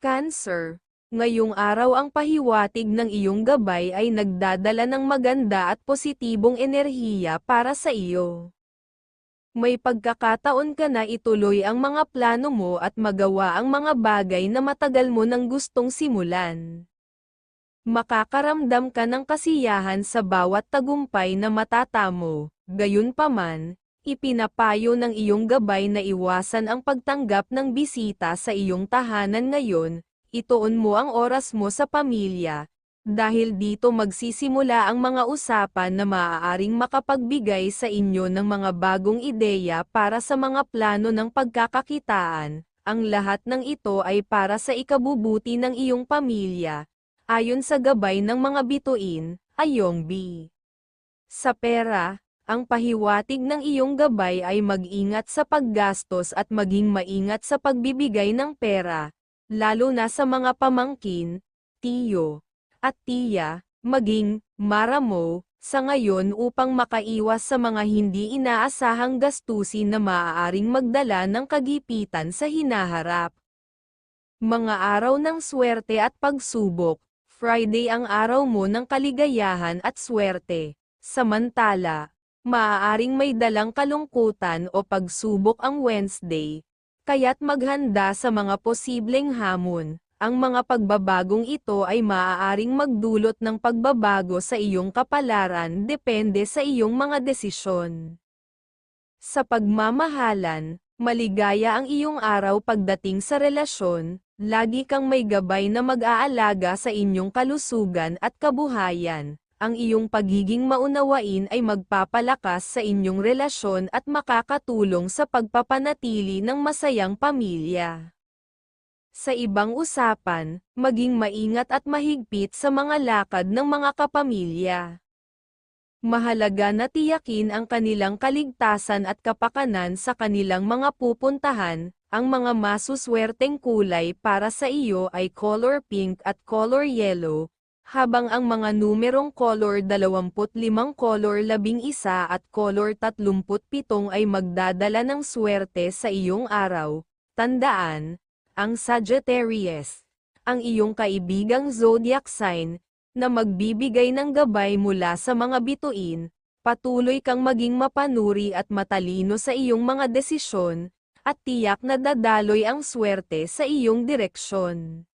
Cancer. Ngayong araw ang pahiwatig ng iyong gabay ay nagdadala ng maganda at positibong enerhiya para sa iyo. May pagkakataon ka na ituloy ang mga plano mo at magawa ang mga bagay na matagal mo nang gustong simulan. Makakaramdam ka ng kasiyahan sa bawat tagumpay na matatamo, gayunpaman, ipinapayo ng iyong gabay na iwasan ang pagtanggap ng bisita sa iyong tahanan ngayon, ituon mo ang oras mo sa pamilya, dahil dito magsisimula ang mga usapan na maaaring makapagbigay sa inyo ng mga bagong ideya para sa mga plano ng pagkakakitaan, ang lahat ng ito ay para sa ikabubuti ng iyong pamilya, ayon sa gabay ng mga bituin, ayong B. Sa pera, ang pahiwatig ng iyong gabay ay mag-ingat sa paggastos at maging maingat sa pagbibigay ng pera, lalo na sa mga pamangkin, tiyo, at tiya, maging maramo, sa ngayon upang makaiwas sa mga hindi inaasahang gastusin na maaaring magdala ng kagipitan sa hinaharap. Mga araw ng swerte at pagsubok, Friday ang araw mo ng kaligayahan at swerte. Samantala, maaaring may dalang kalungkutan o pagsubok ang Wednesday, kaya't maghanda sa mga posibleng hamon. Ang mga pagbabagong ito ay maaaring magdulot ng pagbabago sa iyong kapalaran depende sa iyong mga desisyon. Sa pagmamahalan, maligaya ang iyong araw pagdating sa relasyon, lagi kang may gabay na mag-aalaga sa inyong kalusugan at kabuhayan. Ang iyong pagiging maunawain ay magpapalakas sa inyong relasyon at makakatulong sa pagpapanatili ng masayang pamilya. Sa ibang usapan, maging maingat at mahigpit sa mga lakad ng mga kapamilya. Mahalaga na tiyakin ang kanilang kaligtasan at kapakanan sa kanilang mga pupuntahan, ang mga masuswerteng kulay para sa iyo ay color pink at color yellow, habang ang mga numerong color 25 color 11 at color 37 ay magdadala ng swerte sa iyong araw. Tandaan, ang Sagittarius, ang iyong kaibigang zodiac sign, na magbibigay ng gabay mula sa mga bituin, patuloy kang maging mapanuri at matalino sa iyong mga desisyon, at tiyak na dadaloy ang swerte sa iyong direksyon.